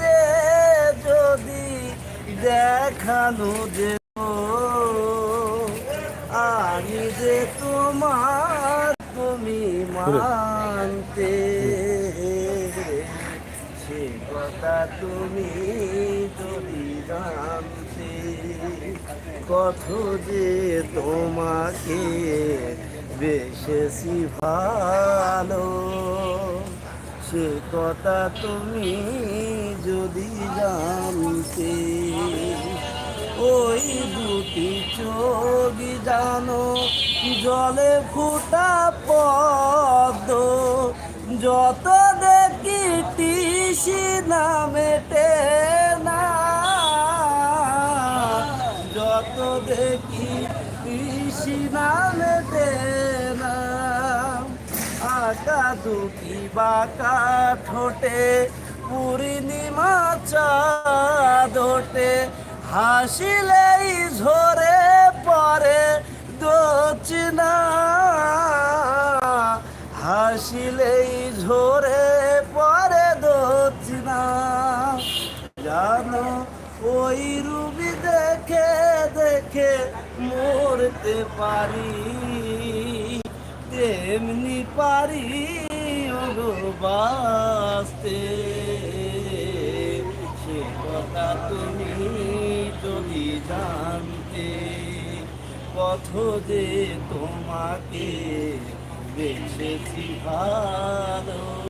রে যদি দেখানো যেত, আমি যে তোমার তুমি মানতে সে কথা তুমি যদি জানতে, কত যে তোমাকে বেশেছি ভালো। সে কথা তুমি যদি জানতে, ওই দুটি চোখ জানো, জলে ফুটা পদ্ম, যত দেখি টিসি না মেটে না। যত দেখি টিসি না মেটে আকা দুটি বাঁকা ঠোঁটে পূর্ণিমা চাঁদোটে হাসিলেই ঝরে পরে দোচনা। হাসিলেই ঝরে পরে দোচনা। জানো, ওই রুবি দেখে দেখে মরতে পারি। তেমনি পারি বাস্তে সে কথা তুমি যদি জানতে পথ যে তোমাকে বেছেছি ভালো।